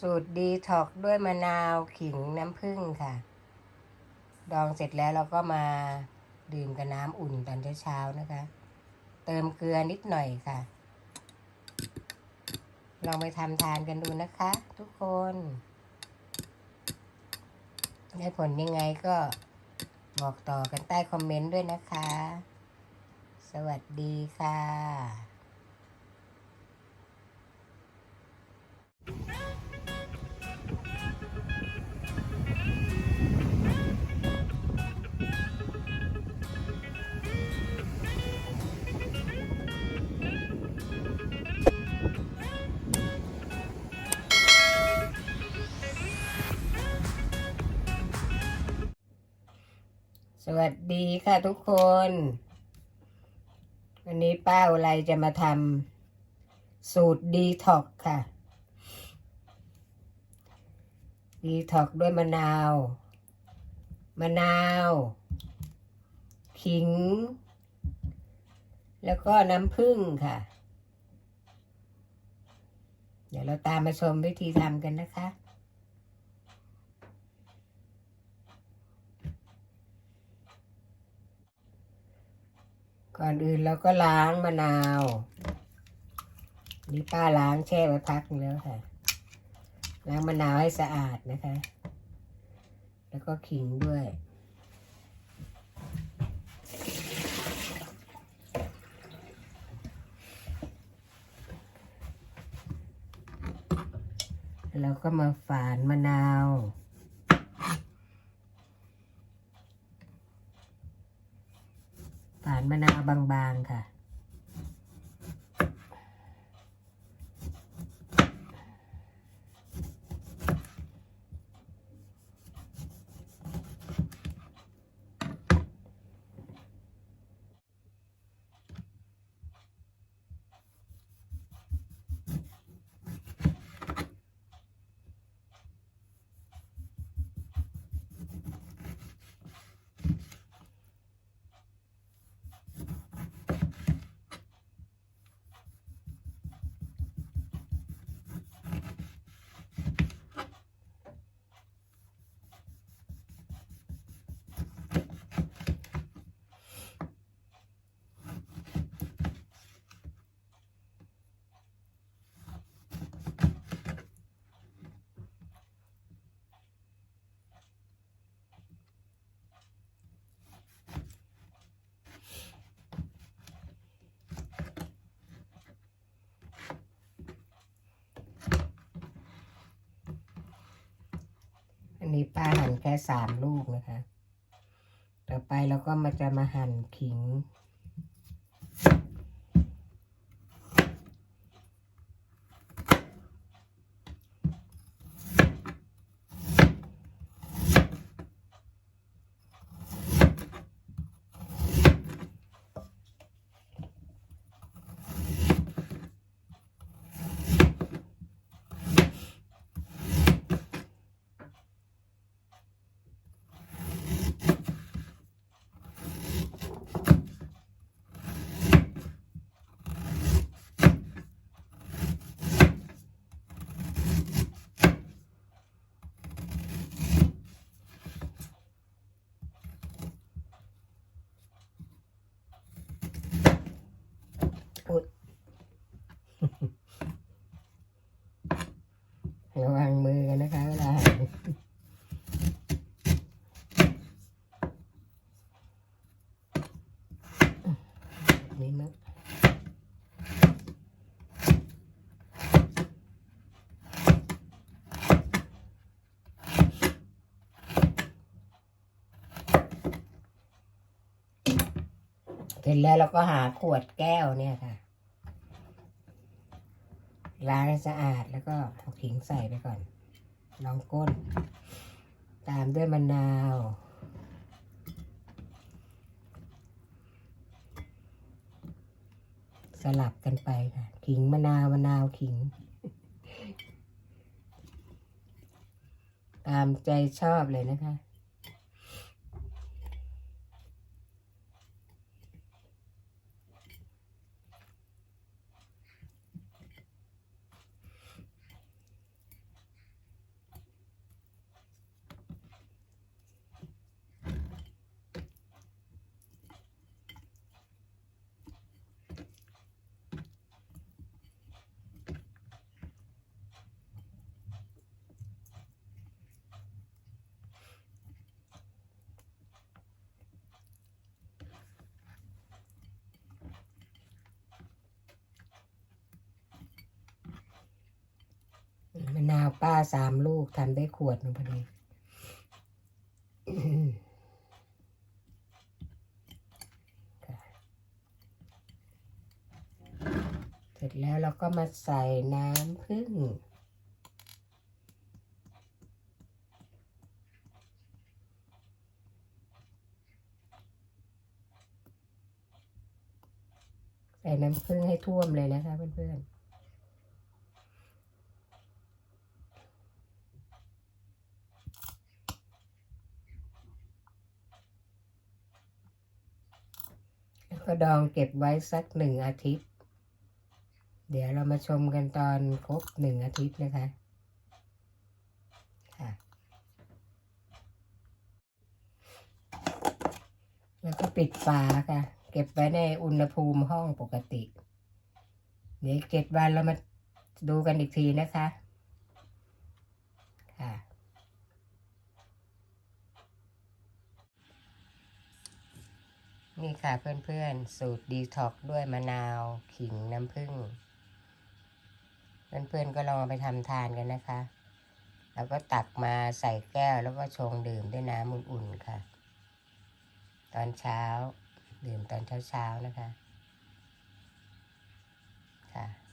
สูตรดีท็อกด้วยมะนาวขิงน้ำผึ้งค่ะ ดองเสร็จแล้วเราก็มาดื่มกับน้ำอุ่นตอนเช้าๆนะคะ เติมเกลือนิดหน่อยค่ะ ลองไปทำทานกันดูนะคะ ทุกคนได้ผลยังไงก็บอกต่อกันใต้คอมเมนต์ด้วยนะคะ สวัสดีค่ะ วัสดีค่ะทุกคน วันนี้ป้าอะไรจะมาทำสูตรดีท็อกค่ะ ดีท็อกด้วยมะนาว มะนาว ขิง แล้วก็น้ำผึ้งค่ะ เดี๋ยวเราตามมาชมวิธีทำกันนะคะ ก่อนอื่นเราก็ล้างมะนาวนี่ป้าล้างแช่ไว้พักนึงแล้วค่ะ ล้างมะนาวให้สะอาดนะคะ แล้วก็ขิงด้วยแล้วก็มาฝานมะนาว ฝาน มะนาวบางๆค่ะ นี้ป้าหั่นแค่สามลูกนะคะ ต่อไปเราก็มาจะมาหั่นขิง อุ๊ย ระวังมือกันนะคะเวลาหั่นแบบ นะเสร็จแล้วเราก็หาขวดแก้วเนี่ยค่ะ ล้างให้สะอาดแล้วก็เอาขิงใส่ไปก่อนลองก้น ตามด้วยมะนาว สลับกันไปค่ะ ขิงมะนาวมะนาวขิง ตามใจชอบเลยนะคะ มะนาวป้าสามลูกทำได้ขวดหนึงพอดีเสร็จแล้วเราก็มาใส่น้ำผึ้งใส่น้ำผึ้งให้ท่วมเลยนะคะเพื่อนๆ ก็ดองเก็บไว้สักหนึ่งอาทิตย์ เดี๋ยวเรามาชมกันตอนครบหนึ่งอาทิตย์นะคะค่ะแล้วก็ปิดฝาค่ะ เก็บไว้ในอุณหภูมิห้องปกติ เดี๋ยวอีกเจ็ดวันเรามาดูกันอีกทีนะคะ นี่ค่ะเพื่อนๆ สูตรดีท็อกด้วยมะนาว ขิงน้ำผึ้งเพื่อนๆก็ลองไปทำทานกันนะคะ แล้วก็ตักมาใส่แก้วแล้วก็ชงดื่มด้วยน้ำอุ่นๆค่ะ ตอนเช้า ดื่มตอนเช้าๆนะคะ ค่ะ